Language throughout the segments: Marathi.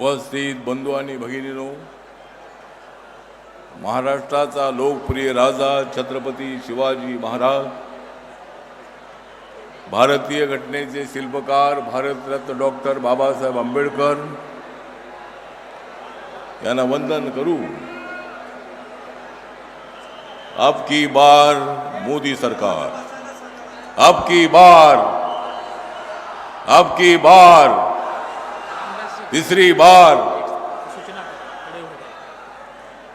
उपस्थित बंधू आणि भगिनीनो महाराष्ट्राचा लोकप्रिय राजा छत्रपती शिवाजी महाराज भारतीय घटनेचे शिल्पकार भारतरत्न डॉक्टर बाबासाहेब आंबेडकर यांना वंदन करू. अब की बार मोदी सरकार अब की बार अब की बार तिसरी बार.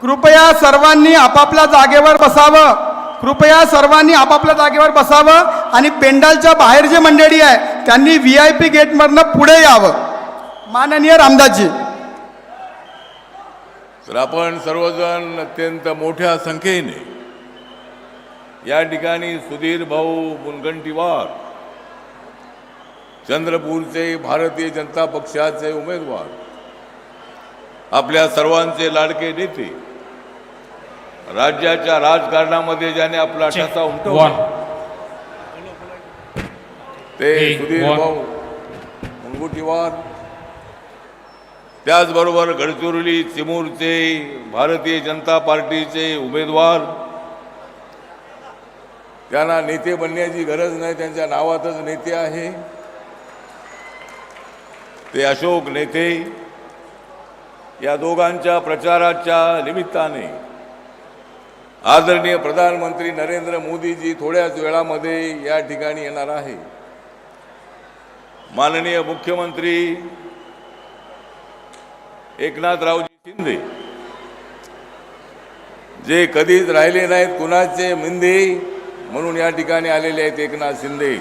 कृपया सर्वांनी आपापल्या जागेवर बसावं. कृपया सर्वांनी आपापल्या जागेवर बसावं आणि पेंडालच्या बाहेर जे मंडळी आहे त्यांनी व्ही आय पी गेटमधनं पुढे यावं. माननीय रामदासजी. तर आपण सर्वजण अत्यंत मोठ्या संख्येने या ठिकाणी सुधीर भाऊ मुनगंटीवार चंद्रपूरचे भारतीय जनता पक्षाचे उमेदवार आपल्या सर्वांचे लाडके नेते राज्याच्या राजकारणामध्ये ज्याने आपला ठसा उमटवला. ते सुधीर. भाऊ मुनगंटीवार त्याचबरोबर गडचिरोली चिमूरचे भारतीय जनता पार्टीचे उमेदवार त्यांना नेते बनण्याची गरज नाही त्यांच्या नावातच नेते आहे. ते अशोक नेते या दोघांच्या प्रचाराच्या निमित्ताने आदरणीय प्रधानमंत्री नरेंद्र मोदीजी थोड्याच वेळामध्ये या ठिकाणी येणार आहे. माननीय मुख्यमंत्री एकनाथरावजी शिंदे जे कधीच राहिले नाहीत कुणाचे मिंदे म्हणून या ठिकाणी आलेले आहेत एकनाथ शिंदे.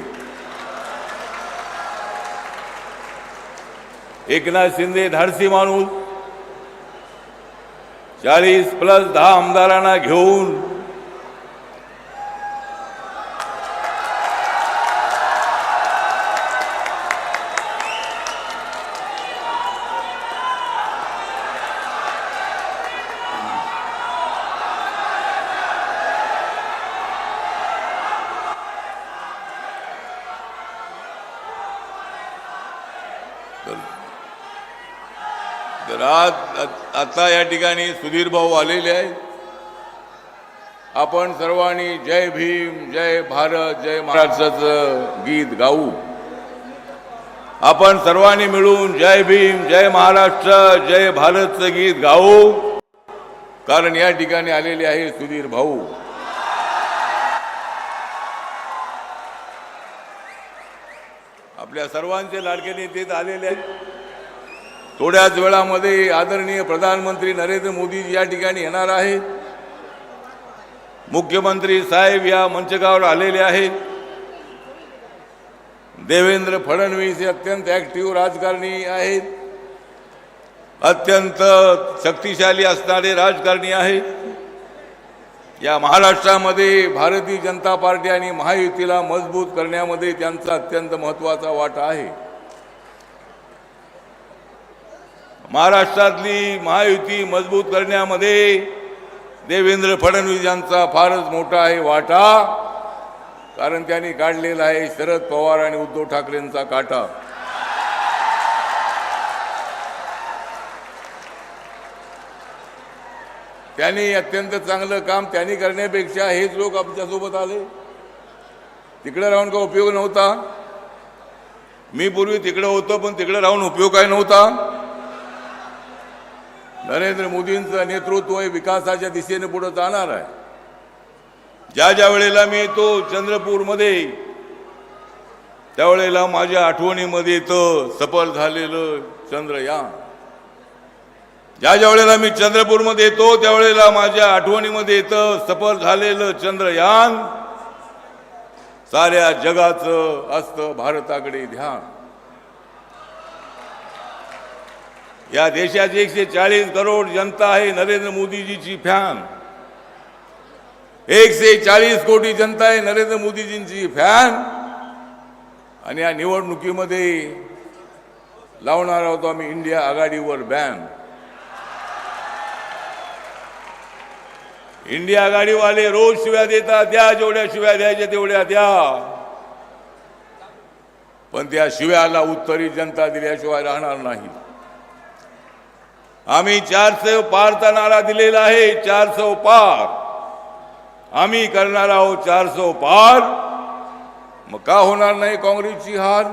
एकनाथ शिंदे धाडसी माणूस. चाळीस प्लस दहा आमदारांना घेऊन आज आता या ठिकाणी सुधीर भाऊ आलेले आहेत. आपण सर्वांनी जय भीम जय भारत जय महाराष्ट्राचं गीत गाऊ. आपण सर्वांनी मिळून जय भीम जय महाराष्ट्र जय भारतचं गीत गाऊ. कारण या ठिकाणी आलेले आहे सुधीर भाऊ. आपल्या सर्वांचे लाडके नेते आलेले आहेत. थोड्याच वेळामध्ये आदरणीय प्रधानमंत्री नरेंद्र मोदी या ठिकाणी येणार आहेत. मुख्यमंत्री साहेब या मंचकावर आलेले आहेत. देवेंद्र फडणवीस हे अत्यंत ऍक्टिव्ह राजकारणी आहेत. अत्यंत शक्तिशाली असणारे राजकारणी आहेत. या महाराष्ट्रामध्ये भारतीय जनता पार्टी आणि महायुतीला मजबूत करण्यामध्ये त्यांचा अत्यंत महत्त्वाचा वाटा आहे. महाराष्ट्रातली महायुती मजबूत करण्यामध्ये देवेंद्र फडणवीस यांचा फारच मोठा आहे वाटा. कारण त्यांनी काढलेला आहे शरद पवार आणि उद्धव ठाकरेंचा काटा. त्यांनी अत्यंत चांगलं काम त्यांनी करण्यापेक्षा हेच लोक आमच्यासोबत आले. तिकडे राहून का उपयोग नव्हता. मी पूर्वी तिकडं होतो पण तिकडे राहून उपयोग काय नव्हता. नरेंद्र मोदींचं नेतृत्व हे विकासाच्या दिशेने पुढे जाणार आहे. ज्या ज्या वेळेला मी येतो चंद्रपूरमध्ये त्यावेळेला माझ्या आठवणीमध्ये येतं सफल झालेलं चंद्रयान. ज्या ज्या वेळेला मी चंद्रपूरमध्ये येतो त्यावेळेला माझ्या आठवणीमध्ये येतं सफल झालेलं चंद्रयान साऱ्या जगाचं असतं भारताकडे ध्यान. या देशाची एकशे चाळीस करोड जनता आहे नरेंद्र मोदीजीची फॅन. एकशे चाळीस कोटी जनता आहे नरेंद्र मोदीजींची फॅन. आणि या निवडणुकीमध्ये लावणार आहोत आम्ही इंडिया आघाडीवर बॅन. इंडिया आघाडीवाले रोज शिव्या देतात द्या जेवढ्या शिव्या द्यायच्या तेवढ्या द्या. पण त्या शिव्याला उत्तरी जनता दिल्याशिवाय राहणार नाही. आम्ही चारशे पारचा नारा दिलेला आहे चारशे पार. आम्ही करणार आहोत चारशे पार. मग का होणार नाही काँग्रेसची हार?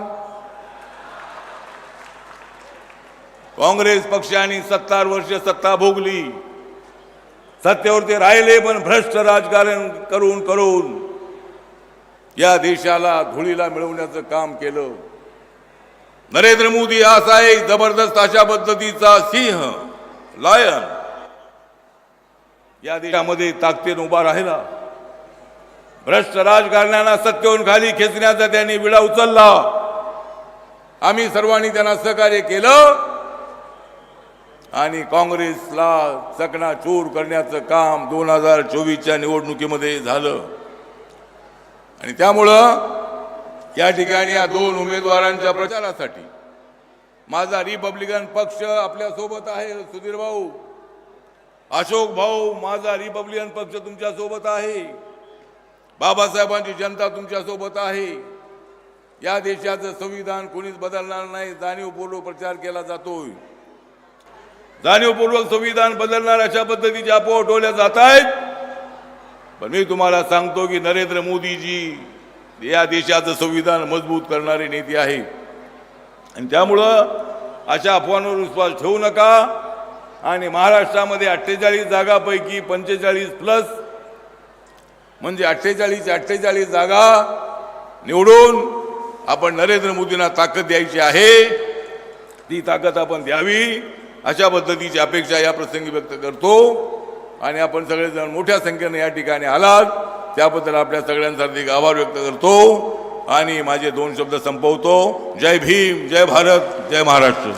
काँग्रेस पक्षाने सत्तर वर्ष सत्ता भोगली. सत्तेवरती राहिले पण भ्रष्ट राजकारण करून करून या देशाला धुळीला मिळवण्याचं काम केलं. नरेंद्र मोदी असा एक जबरदस्त अशा पद्धतीचा सिंह लायन या देशामध्ये ताकदीन उभा राहिला. भ्रष्ट राजकारण्यांना सत्तेहून खाली खेचण्याचा त्यांनी विडा उचलला. आम्ही सर्वांनी त्यांना सहकार्य केलं. आणि काँग्रेसला चकणाचूर करण्याचं काम दोन हजार चोवीसच्या निवडणुकीमध्ये झालं. आणि त्यामुळं या ठिकाणी या दोन उमेदवारांच्या प्रचारासाठी माझा रिपब्लिकन पक्ष आपल्यासोबत आहे सुधीर भाऊ. अशोक भाऊ माझा रिपब्लिकन पक्ष तुमच्यासोबत आहे. बाबासाहेबांची जनता तुमच्यासोबत आहे. या देशाचं संविधान कोणीच बदलणार नाही जाणीवपूर्वक प्रचार केला जातोय. जाणीवपूर्वक संविधान बदलणार अशा पद्धतीच्या अफवा टोल्या जात आहेत. पण मी तुम्हाला सांगतो की नरेंद्र मोदीजी या देशाचं संविधान मजबूत करणारे नेते आहे. आणि त्यामुळं अशा अफवांवर विश्वास ठेवू नका. आणि महाराष्ट्रामध्ये अठ्ठेचाळीस जागापैकी पंचेचाळीस प्लस म्हणजे अठ्ठेचाळीस अठ्ठेचाळीस जागा निवडून आपण नरेंद्र मोदींना ताकद द्यायची आहे. ती ताकद आपण द्यावी. अशा पद्धतीची अपेक्षा या प्रसंगी व्यक्त करतो. आणि आपण सगळेजण मोठ्या संख्येने या ठिकाणी आलात. त्याबद्दल आपल्या सगळ्यांचा हार्दिक आभार व्यक्त करतो. आणि माझे दोन शब्द संपवतो. जय भीम जय भारत जय महाराष्ट्र.